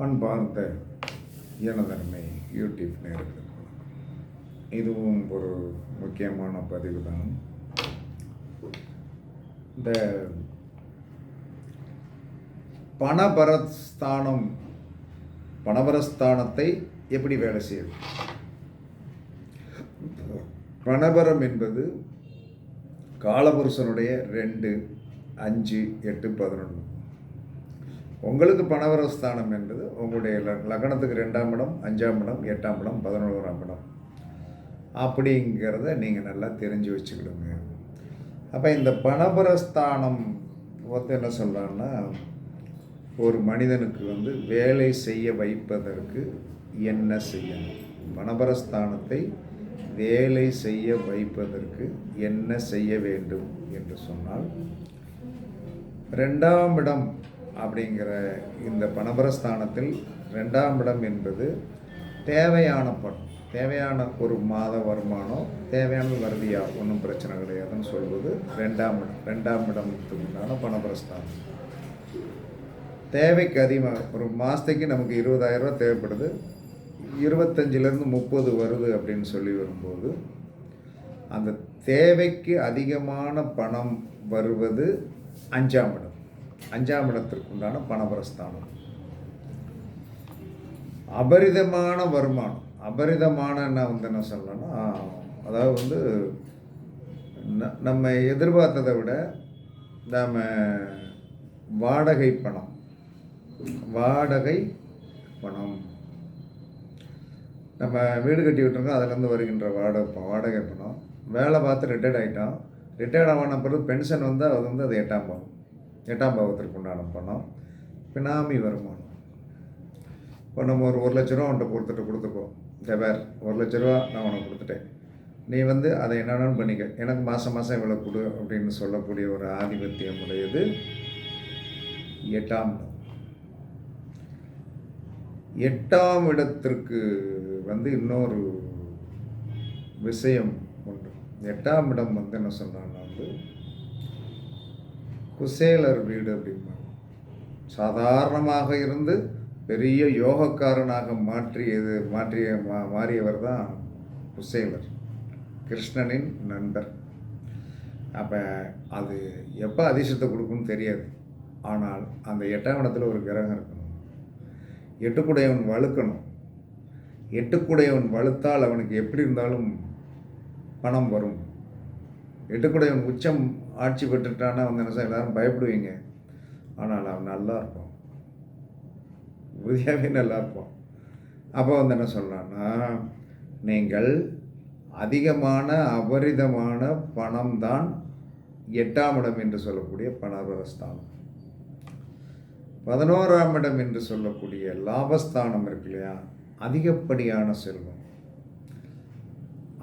அன்பார்ந்த எனதன்மை யூடியூப் நேர்களுக்கு இதுவும் ஒரு முக்கியமான பதிவு தான் இந்த பணபரஸ்தானம் பணபரஸ்தானத்தை எப்படி வேலை செய்யுது? பணபரம் என்பது காலபுருஷனுடைய ரெண்டு அஞ்சு எட்டு பதினொன்று உங்களுக்கு பணவரஸ்தானம் என்பது உங்களுடைய லக்னத்துக்கு ரெண்டாம் இடம் அஞ்சாம் இடம் எட்டாம் இடம் பதினோராம் இடம். அப்படிங்கிறத நீங்கள் நல்லா தெரிஞ்சு வச்சுக்கிடுங்க. அப்போ இந்த பணபரஸ்தானம் வந்து என்ன சொல்கிறான்னா ஒரு மனிதனுக்கு வந்து வேலை செய்ய வைப்பதற்கு என்ன செய்யணும்? பணபரஸ்தானத்தை வேலை செய்ய வைப்பதற்கு என்ன செய்ய வேண்டும் என்று சொன்னால் ரெண்டாம் இடம் அப்படிங்கிற இந்த பணபரஸ்தானத்தில் ரெண்டாம் இடம் என்பது தேவையான பணம். தேவையான ஒரு மாத வருமானம் தேவையான வருதியா? ஒன்றும் பிரச்சனை கிடையாதுன்னு சொல்வது ரெண்டாம் இடம். ரெண்டாம் இடத்துக்கு உண்டான பணபரஸ்தானம். தேவைக்கு அதிகமாக ஒரு மாதத்துக்கு நமக்கு இருபதாயிரரூவா தேவைப்படுது. இருபத்தஞ்சிலேருந்து முப்பது வருது அப்படின்னு சொல்லி வரும்போது அந்த தேவைக்கு அதிகமான பணம் வருவது அஞ்சாம் இடம். அஞ்சாம் இடத்திற்கு உண்டான பணபரஸ்தானம் அபரிதமான வருமானம். அபரிதமான என்ன வந்து என்ன சொல்லணும்னா அதாவது வந்து ந- நம்ம எதிர்பார்த்ததை விட நாம் வாடகை பணம். வாடகை பணம். நம்ம வீடு கட்டி விட்டுருக்கோம் அதுலேருந்து வருகின்ற வாடகை வாடகை பணம். வேலை பார்த்து ரிட்டையர்ட் ஆகிட்டோம் ரிட்டையர்ட் ஆன பிறகு பென்ஷன் வந்து அது வந்து அது எட்டாம் பாவம் எட்டாம் பாவத்திற்கு உண்டான பணம் பினாமி வருமானம். இப்போ நம்ம ஒரு ஒரு லட்ச ரூபா உன்ட்ட கொடுத்துட்டு கொடுத்துக்கோ. இந்த ஒரு லட்ச ரூபா நான் உனக்கு கொடுத்துட்டேன். நீ வந்து அதை என்னென்னு பண்ணிக்க. எனக்கு மாதம் மாதம் இவ்வளோ கொடு அப்படின்னு சொல்லக்கூடிய ஒரு ஆதிபத்தியம் உடையது எட்டாம் எட்டாம் இடத்திற்கு வந்து இன்னொரு விஷயம் உண்டு. எட்டாம் இடம் வந்து என்ன சொன்னான்னா வந்து குசேலர் வீடு அப்படிம்பாங்க. சாதாரணமாக இருந்து பெரிய யோகக்காரனாக மாற்றியது மாற்றிய மா மாறியவர் தான் குசேலர். கிருஷ்ணனின் நண்பர். அப்போ அது எப்போ அதிர்ஷ்டத்தை கொடுக்கும்னு தெரியாது. ஆனால் அந்த எட்டாம் இடத்துல ஒரு கிரகம் இருக்கணும். எட்டுக்குடையவன் வழுக்கணும். எட்டுக்குடையவன் வலுத்தால் அவனுக்கு எப்படி இருந்தாலும் பணம் வரும். எட்டுக்குடையவன் உச்சம் ஆட்சி பெற்றுட்டானா வந்து என்ன சார் எல்லாரும் பயப்படுவீங்க. ஆனால் அவன் நல்லா இருப்பான் உறுதியாகவே நல்லா இருப்பான் அப்போ வந்து என்ன சொல்லலாம்னா நீங்கள் அதிகமான அபரிதமான பணம் தான் எட்டாம் இடம் என்று சொல்லக்கூடிய பணவரஸ்தானம் பதினோராம் இடம் என்று சொல்லக்கூடிய லாபஸ்தானம் இருக்கு இல்லையா? அதிகப்படியான செல்வம்.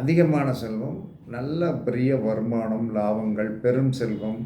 அதிகமான செல்வம் நல்ல பெரிய வருமானம் லாபங்கள் பெரும் செல்வம்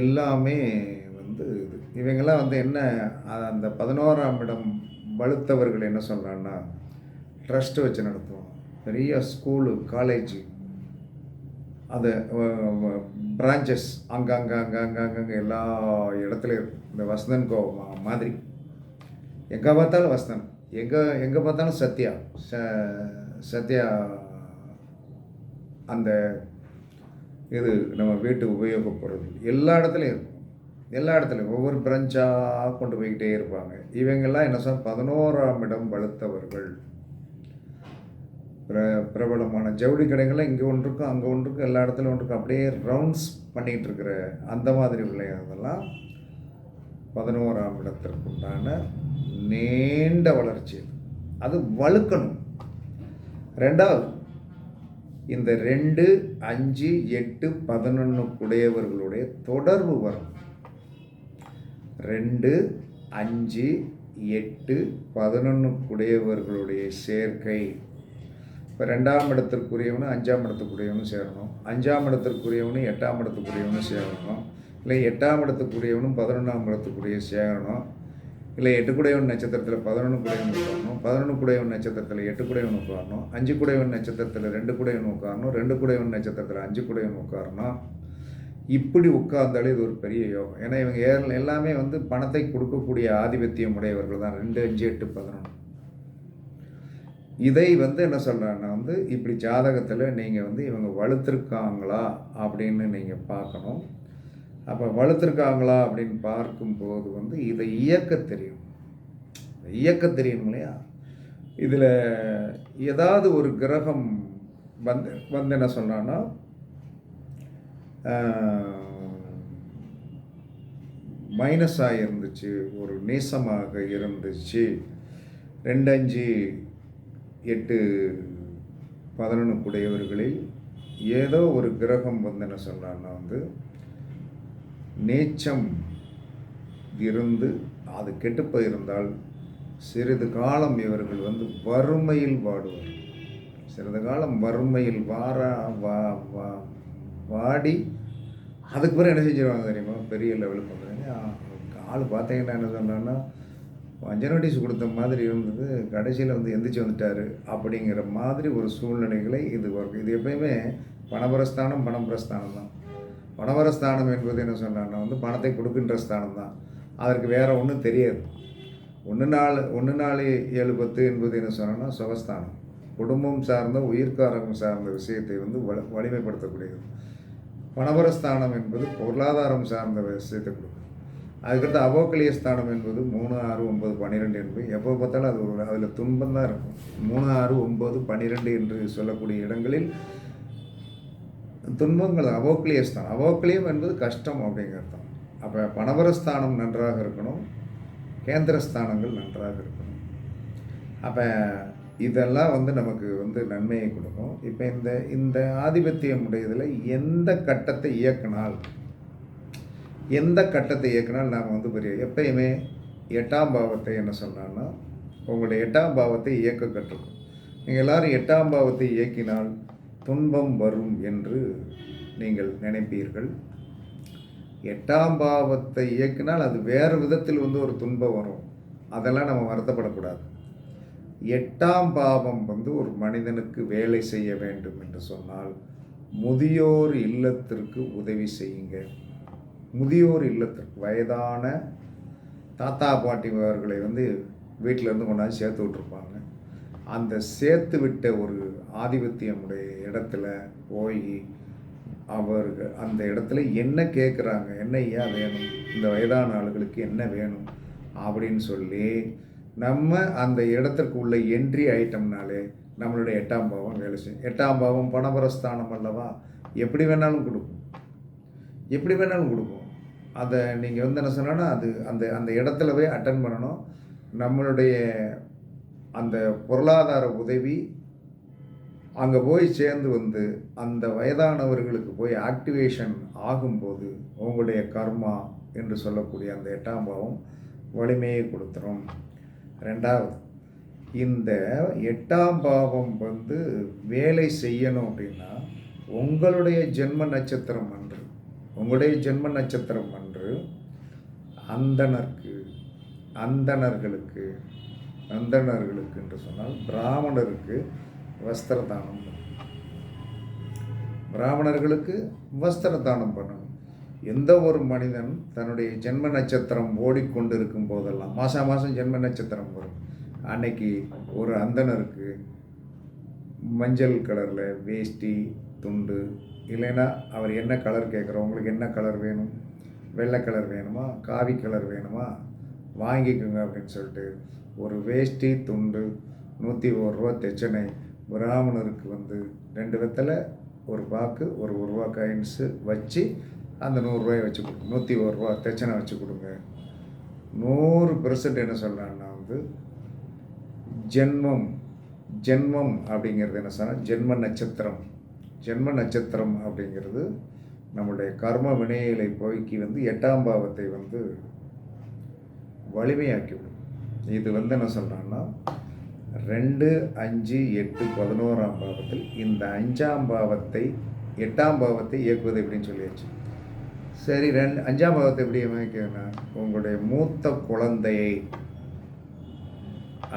எல்லாமே வந்து இது. இவங்கெல்லாம் வந்து என்ன அந்த பதினோராம் இடம் வலுத்தவர்கள் என்ன சொல்கிறான்னா ட்ரஸ்ட்டு வச்சு நடத்துவோம் பெரிய ஸ்கூலு காலேஜு அது பிரான்ச்சஸ் அங்கங்கே அங்கே அங்கங்கே எல்லா இடத்துலையும் இருக்கும். இந்த வசந்தன் கோ மாதிரி. எங்கே பார்த்தாலும் வசந்தன். எங்கே எங்கே பார்த்தாலும் சத்யா. ச சத்யா அந்த இது நம்ம வீட்டு உபயோகப்படுது எல்லா இடத்துலையும் இருக்கும். எல்லா இடத்துலையும். ஒவ்வொரு பிரான்ச்சாக கொண்டு போய்கிட்டே இருப்பாங்க. இவங்கெல்லாம் என்ன சொன்னால் பதினோராம் இடம் வலுத்தவர்கள் பிர பிரபலமான ஜவுளி கடைகள்லாம் இங்கே ஒன்று இருக்கும் அங்கே ஒன்று இருக்கும் எல்லா இடத்துலையும் ஒன்று இருக்கும் அப்படியே ரவுண்ட்ஸ் பண்ணிகிட்டு இருக்கிற அந்த மாதிரி விளையாடுறதெல்லாம் பதினோராம் இடத்திற்குண்டான நீண்ட வளர்ச்சி. அது வழுக்கணும். ரெண்டாவது இந்த ரெண்டு அஞ்சு எட்டு பதினொன்றுக்குடையவர்களுடைய தொடர்பு வரும். ரெண்டு அஞ்சு எட்டு பதினொன்றுக்குடையவர்களுடைய சேர்க்கை. இப்போ ரெண்டாம் இடத்திற்குரியவனும் அஞ்சாம் இடத்துக்குரியவனும் சேரணும். அஞ்சாம் இடத்திற்குரியவனும் எட்டாம் இடத்துக்குரியவனும் சேரணும். இல்லை எட்டாம் இடத்துக்குரியவனும் பதினொன்றாம் இடத்துக்குரிய சேரணும். இல்லை எட்டு குடையவன் நட்சத்திரத்தில் பதினொன்று குடையவன் உட்காரணும் பதினொன்று குடையவன் நட்சத்திரத்தில் எட்டு குடையவன் உட்காரணும் அஞ்சு குடையவன் நட்சத்திரத்தில் ரெண்டு குடையவன் உட்காரணும் ரெண்டு குடையவன் நட்சத்திரத்தில் அஞ்சு குடையவன் உட்காரணும். இப்படி உட்கார்ந்தாலே இது ஒரு பெரிய யோகம். ஏன்னா இவங்க ஏ- எல்லாமே வந்து பணத்தை கொடுக்கக்கூடிய ஆதிபத்தியம் உடையவர்கள் தான். ரெண்டு அஞ்சு எட்டு பதினொன்று இதை வந்து என்ன சொல்கிறாங்கன்னா வந்து இப்படி ஜாதகத்தில் நீங்கள் வந்து இவங்க வலுத்திருக்காங்களா அப்படின்னு நீங்கள் பார்க்கணும். அப்போ வளர்த்துருக்காங்களா அப்படின்னு பார்க்கும்போது வந்து இதை இயக்க தெரியும். இயக்க தெரியும் இல்லையா? இதில் ஏதாவது ஒரு கிரகம் வந்து வந்து என்ன சொன்னான்னா மைனஸாக இருந்துச்சு ஒரு நேசமாக இருந்துச்சு. ரெண்டு அஞ்சு எட்டு பதினொன்று உடையவர்களில் ஏதோ ஒரு கிரகம் வந்து என்ன சொன்னான்னா வந்து நேச்சம் இருந்து அது கெட்டுப்போயிருந்தால் சிறிது காலம் இவர்கள் வந்து வறுமையில் வாடுவார் சிறிது காலம் வறுமையில் வாரா வா வா வாடி அதுக்கு பிறகு என்ன செஞ்சிருவாங்க தெரியுமா? பெரிய லெவலுக்கு வந்துடுங்க ஆள் பார்த்தீங்கன்னா என்ன சொன்னான்னா அஞ்சு நோட்டீஸ் கொடுத்த மாதிரி இருந்தது கடைசியில் வந்து எந்திரிச்சு வந்துட்டாரு அப்படிங்கிற மாதிரி ஒரு சூழ்நிலைகளை இது வரும் இது எப்பயுமே பணபரஸ்தானம் பணபரஸ்தானம் தான். பணபரஸ்தானம் என்பது என்ன சொன்னான்னா வந்து பணத்தை கொடுக்கின்ற ஸ்தானம் தான் அதற்கு வேறு ஒன்றும் தெரியாது. ஒன்று நாலு ஒன்று நாலு ஏழு பத்து என்பது என்ன சொன்னோன்னா சுகஸ்தானம். குடும்பம் சார்ந்த உயிர்காரகம் சார்ந்த விஷயத்தை வந்து வல வலிமைப்படுத்தக்கூடியது. பணபரஸ்தானம் என்பது பொருளாதாரம் சார்ந்த விஷயத்தை கொடுக்கும். அதுக்கடுத்து அவோக்கலிய ஸ்தானம் என்பது மூணு ஆறு ஒம்பது பன்னிரெண்டு என்பது எப்போ பார்த்தாலும் அது ஒரு அதில் துன்பம் தான் இருக்கும். மூணு ஆறு ஒம்பது பன்னிரெண்டு என்று சொல்லக்கூடிய இடங்களில் துன்பங்கள் அவோக்கலிய ஸ்தானம் அவோக்கிலியம் என்பது கஷ்டம் அப்படிங்கிறது தான் அப்போ பணவரஸ்தானம் நன்றாக இருக்கணும். கேந்திரஸ்தானங்கள் நன்றாக இருக்கணும். அப்போ இதெல்லாம் வந்து நமக்கு வந்து நன்மையை கொடுக்கும். இப்போ இந்த இந்த ஆதிபத்தியம் உடையதில் எந்த கட்டத்தை இயக்கினால் எந்த கட்டத்தை இயக்கினால் நாம் வந்து பெரிய எப்பயுமே எட்டாம் பாவத்தை என்ன சொன்னான்னா உங்களுடைய எட்டாம் பாவத்தை இயக்க கற்றுக்கும் நீங்கள் எல்லாரும் எட்டாம் பாவத்தை இயக்கினால் துன்பம் வரும் என்று நீங்கள் நினைப்பீர்கள். எட்டாம் பாவத்தை இயக்கினால் அது வேறு விதத்தில் வந்து ஒரு துன்பம் வரும். அதெல்லாம் நம்ம வருத்தப்படக்கூடாது. எட்டாம் பாவம் வந்து ஒரு மனிதனுக்கு வேலை செய்ய வேண்டும் என்று சொன்னால் முதியோர் இல்லத்திற்கு உதவி செய்யுங்க. முதியோர் இல்லத்திற்கு வயதான தாத்தா பாட்டி அவர்களை வந்து வீட்டிலேருந்து கொண்டாந்து சேர்த்து விட்ருப்பாங்க அந்த சேர்த்து விட்ட ஒரு ஆதிபத்தியமுடைய இடத்துல போய் அவர்கள் அந்த இடத்துல என்ன கேட்குறாங்க என்ன ஐயா வேணும்? இந்த வயதான ஆளுகளுக்கு என்ன வேணும்? அப்படின்னு சொல்லி நம்ம அந்த இடத்துக்கு உள்ள என்ட்ரி ஆயிட்டோம்னாலே நம்மளுடைய எட்டாம் பாவம் வேலை செய்யும் எட்டாம் பாவம் பணபரஸ்தானம் அல்லவா? எப்படி வேணாலும் கொடுக்கும் எப்படி வேணாலும் கொடுக்கும் அதை நீங்கள் வந்து என்ன சொன்னா அது அந்த அந்த இடத்துல போய் அட்டன் பண்ணணும். நம்மளுடைய அந்த பொருளாதார உதவி அங்கே போய் சேர்ந்து வந்து அந்த வயதானவர்களுக்கு போய் ஆக்டிவேஷன் ஆகும்போது உங்களுடைய கர்மா என்று சொல்லக்கூடிய அந்த எட்டாம் பாவம் வலிமையை கொடுத்துரும். ரெண்டாவது இந்த எட்டாம் பாவம் வந்து வேலை செய்யணும் அப்படின்னா உங்களுடைய ஜென்ம நட்சத்திரம் அன்று உங்களுடைய ஜென்ம நட்சத்திரம் அன்று அந்தணருக்கு அந்தணர்களுக்கு அந்தணர்களுக்கு என்று சொன்னால் பிராமணருக்கு வஸ்திர தானம் பிராமணர்களுக்கு வஸ்திர தானம் பண்ணணும். எந்த ஒரு மனிதன் தன்னுடைய ஜென்ம நட்சத்திரம் ஓடிக்கொண்டிருக்கும் போதெல்லாம் மாதம் மாதம் ஜென்ம நட்சத்திரம் வரும். அன்னைக்கு ஒரு அந்தனருக்கு மஞ்சள் கலரில் வேஷ்டி துண்டு இல்லைன்னா அவர் என்ன கலர் கேட்குறோம் உங்களுக்கு என்ன கலர் வேணும்? வெள்ளை கலர் வேணுமா? காவி கலர் வேணுமா? வாங்கிக்கோங்க அப்படின்னு சொல்லிட்டு ஒரு வேஷ்டி துண்டு நூற்றி ஒரு ரூபா தெச்சனை பிராமணருக்கு வந்து ரெண்டு வெத்தலை ஒரு பாக்கு ஒரு ஒரு ரூபா காயின்ஸு வச்சு அந்த நூறுரூவாயை வச்சு கொடுங்க. நூற்றி ஒரு ரூபா தச்சனை வச்சு கொடுங்க. நூறு பெர்சன்ட் என்ன சொல்கிறான்னா வந்து ஜென்மம் ஜென்மம் அப்படிங்கிறது என்ன சொன்னால் ஜென்ம நட்சத்திரம். ஜென்ம நட்சத்திரம் அப்படிங்கிறது நம்மளுடைய கர்ம வினைகளை போய்க்கு வந்து எட்டாம் பாவத்தை வந்து வலிமையாக்கிவிடும் இது வந்து என்ன சொல்கிறான்னா ரெண்டு அஞ்சு எட்டு பதினோராம் பாவத்தில் இந்த அஞ்சாம் பாவத்தை எட்டாம் பாவத்தை இயக்குவது எப்படின்னு சொல்லியாச்சு. சரி ரெண்டு அஞ்சாம் பாவத்தை எப்படி அமைக்கணும்னா உங்களுடைய மூத்த குழந்தையை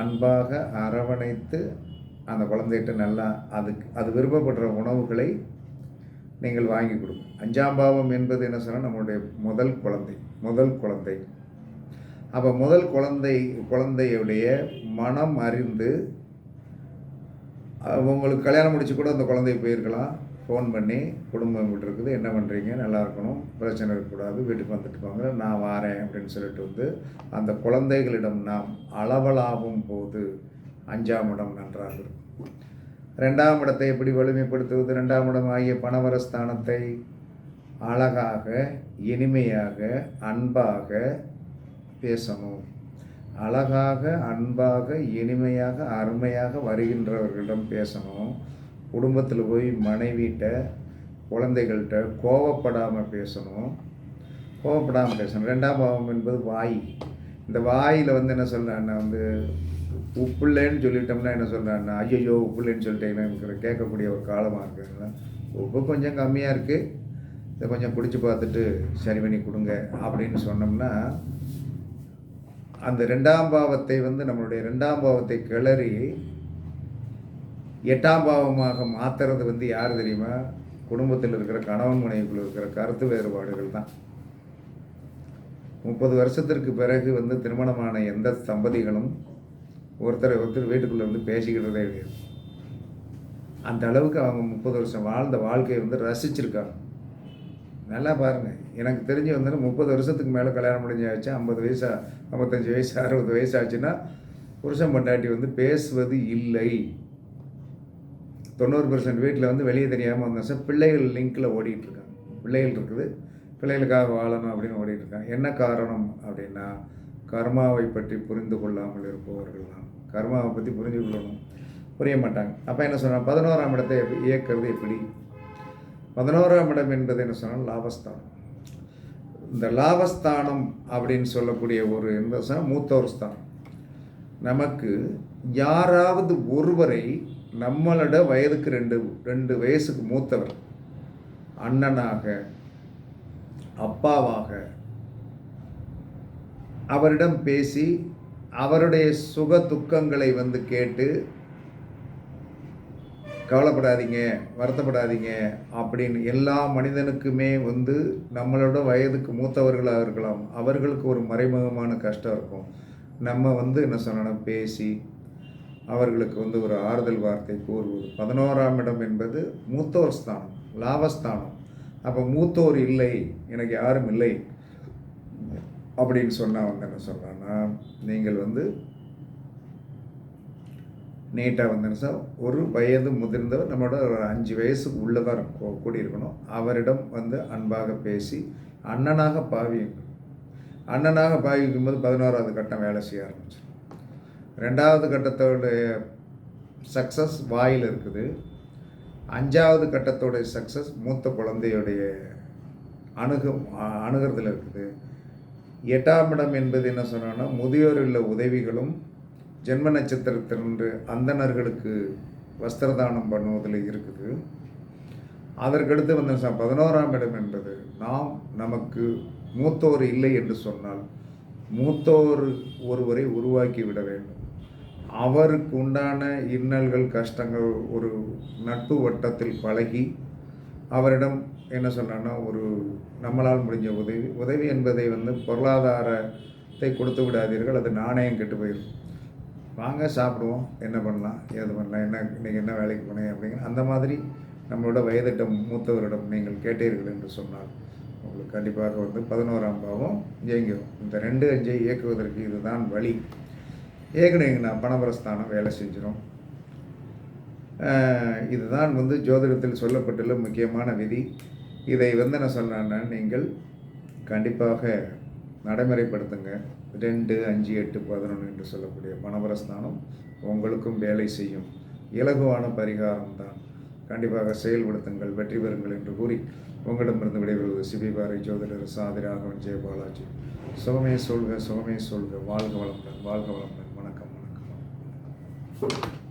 அன்பாக அரவணைத்து அந்த குழந்தைகிட்ட நல்லா அதுக்கு அது விருப்பப்படுற உணவுகளை நீங்கள் வாங்கி கொடுக்கும். அஞ்சாம் பாவம் என்பது என்ன சொன்னால் நம்மளுடைய முதல் குழந்தை முதல் குழந்தை. அப்போ முதல் குழந்தை குழந்தையுடைய மனம் அறிந்து உங்களுக்கு கல்யாணம் முடிச்சு கூட அந்த குழந்தை போயிருக்கலாம். ஃபோன் பண்ணி குடும்பம் இப்படி இருக்குது என்ன பண்ணுறீங்க நல்லா இருக்கணும் பிரச்சனை இருக்கக்கூடாது வீட்டுக்கு வந்துட்டு போங்க நான் வாரேன் அப்படின்னு சொல்லிட்டு வந்து அந்த குழந்தைகளிடம் நாம் அளவலாகும் போது அஞ்சாம் இடம் நன்றாக இருக்கும். ரெண்டாம் இடத்தை எப்படி வலிமைப்படுத்துவது? ரெண்டாம் இடம் ஆகிய பணவரஸ்தானத்தை அழகாக இனிமையாக அன்பாக பேசணும் அழகாக அன்பாக இனிமையாக அருமையாக வருகின்றவர்களிடம் பேசணும் குடும்பத்தில் போய் மனைவிட்ட குழந்தைகள்கிட்ட கோவப்படாமல் பேசணும் கோவப்படாமல் பேசணும். ரெண்டாம் பாவம் என்பது வாய். இந்த வாயில் வந்து என்ன சொல்கிறேன்னா வந்து உப்புள்ளேன்னு சொல்லிட்டோம்னா என்ன சொல்கிறேன்னா ஐயோ உப்புள்ளேன்னு சொல்லிட்டேன்னு கேட்கக்கூடிய ஒரு காலமாக இருக்குதுங்களா உப்பு கொஞ்சம் கம்மியாக இருக்குது இதை கொஞ்சம் பிடிச்சி பார்த்துட்டு சரி பண்ணி கொடுங்க அப்படின்னு சொன்னோம்னா அந்த ரெண்டாம் பாவத்தை வந்து நம்மளுடைய ரெண்டாம் பாவத்தை கிளறி எட்டாம் பாவமாக மாற்றுறது வந்து யார் தெரியுமா? குடும்பத்தில் இருக்கிற கணவன் மனைவிக்குள்ள இருக்கிற கருத்து வேறுபாடுகள் தான். முப்பது வருஷத்திற்கு பிறகு வந்து திருமணமான எந்த தம்பதிகளும் ஒருத்தரை ஒருத்தர் வீட்டுக்குள்ளே வந்து பேசிக்கிட்டதே கிடையாது. அந்த அளவுக்கு அவங்க முப்பது வருஷம் வாழ்ந்த வாழ்க்கையை வந்து ரசிச்சிருக்காங்க. நல்லா பாருங்கள் எனக்கு தெரிஞ்சு வந்து முப்பது வருஷத்துக்கு மேலே கல்யாணம் முடிஞ்சாச்சு ஐம்பது வயசா ஐம்பத்தஞ்சு வயசு அறுபது வயசு ஆச்சுன்னா புருஷன் பொண்டாட்டி வந்து பேசுவது இல்லை. தொண்ணூறு பர்சன்ட் வீட்டில் வந்து வெளியே தெரியாமல் வந்தாச்சு பிள்ளைகள் லிங்கில் ஓடிட்டுருக்காங்க பிள்ளைகள் இருக்குது. பிள்ளைகளுக்காக வாழணும் அப்படின்னு ஓடிட்டுருக்காங்க என்ன காரணம் அப்படின்னா கர்மாவை பற்றி புரிந்து கொள்ளாமல் இருப்பவர்கள் தான் கர்மாவை பற்றி புரிஞ்சு கொள்ளணும் புரிய மாட்டாங்க. அப்போ என்ன சொன்னால் பதினோராம் இடத்தை எப்படி இயக்கிறது எப்படி? பதினோராம் இடம் என்பது என்ன சொன்னால் லாபஸ்தானம். இந்த லாபஸ்தானம் அப்படின்னு சொல்லக்கூடிய ஒரு என்ன சொன்னால் மூத்தோர் ஸ்தானம். நமக்கு யாராவது ஒருவரை நம்மளோட வயதுக்கு ரெண்டு ரெண்டு வயசுக்கு மூத்தவர் அண்ணனாக அப்பாவாக அவரிடம் பேசி அவருடைய சுக துக்கங்களை வந்து கேட்டு கவலைப்படாதீங்க வருத்தப்படாதீங்க அப்படின்னு எல்லா மனிதனுக்குமே வந்து நம்மளோட வயதுக்கு மூத்தவர்களாக இருக்கலாம் அவர்களுக்கு ஒரு மறைமுகமான கஷ்டம் இருக்கும். நம்ம வந்து என்ன சொல்லணும்? பேசி அவர்களுக்கு வந்து ஒரு ஆறுதல் வார்த்தை கூறுவது. பதினோராம் இடம் என்பது மூத்தோர் ஸ்தானம் லாபஸ்தானம். அப்போ மூத்தோர் இல்லை எனக்கு யாரும் இல்லை அப்படின்னு சொன்னால் வந்து என்ன சொல்கிறான்னா நீங்கள் வந்து நீட்டாக வந்தேன்னு சார் ஒரு வயது முதிர்ந்தவர் நம்மளோட ஒரு அஞ்சு வயசுக்கு உள்ளே தான் இருக்கும் கூடியிருக்கணும். அவரிடம் வந்து அன்பாக பேசி அண்ணனாக பாவி அண்ணனாக பாவிக்கும் போது பதினோராவது கட்டம் வேலை செய்ய ஆரம்பிச்சு ரெண்டாவது கட்டத்தோடைய சக்ஸஸ் வாயில் இருக்குது. அஞ்சாவது கட்டத்தோடைய சக்ஸஸ் மூத்த குழந்தையுடைய அணுகு அணுகிறதுல இருக்குது. எட்டாம் இடம் என்பது என்ன சொன்னோன்னா முதியோர் உள்ள உதவிகளும் ஜென்ம நட்சத்திரத்திலிருந்து அந்தணர்களுக்கு வஸ்திரதானம் பண்ணுவதில் இருக்குது. அதற்கடுத்து வந்து பதினோராம் இடம் என்பது நாம் நமக்கு மூத்தோர் இல்லை என்று சொன்னால் மூத்தோர் ஒருவரை உருவாக்கி விட வேண்டும். அவருக்கு உண்டான இன்னல்கள் கஷ்டங்கள் ஒரு நட்பு வட்டத்தில் பழகி அவரிடம் என்ன சொன்னான்னா ஒரு நம்மளால் முடிஞ்ச உதவி உதவி என்பதை வந்து பொருளாதாரத்தை கொடுத்து விடாதீர்கள் அது நாணயம் கெட்டு போயிடும் வாங்க சாப்பிடுவோம். என்ன பண்ணலாம்? ஏது பண்ணலாம்? என்ன இன்றைக்கி என்ன வேலைக்கு போனேன் அப்படிங்கிற அந்த மாதிரி நம்மளோட வயதிட்டம் மூத்தவரிடம் நீங்கள் கேட்டீர்கள் என்று சொன்னால் உங்களுக்கு கண்டிப்பாக வந்து பதினோராம் பாவம் இயங்கும் இந்த ரெண்டு அஞ்சை இயக்குவதற்கு இதுதான் வழி. ஏகனீங்கன்னா பணபரஸ்தானம் வேலை செஞ்சிடும் இதுதான் வந்து ஜோதிடத்தில் சொல்லப்பட்டுள்ள முக்கியமான விதி. இதை வந்து நான் சொன்னேன்னா நீங்கள் கண்டிப்பாக நடைமுறைப்படுத்துங்க. ரெண்டு அஞ்சு எட்டு பதினொன்று என்று சொல்லக்கூடிய பணபரஸ்தானம் உங்களுக்கும் வேலை செய்யும். இலகுவான பரிகாரம் தான் கண்டிப்பாக செயல்படுத்துங்கள் வெற்றி பெறுங்கள் என்று கூறி உங்களிடமிருந்து விடைபெறுவது சிபிபாரி ஜோதிடர் சாதி ராகவன் ஜெயபாலாஜி சுகமே சொல்க சுகமே சொல்க. வாழ்க வளமுடன் வாழ்க வளமுடன். வணக்கம் வணக்கம் வணக்கம்.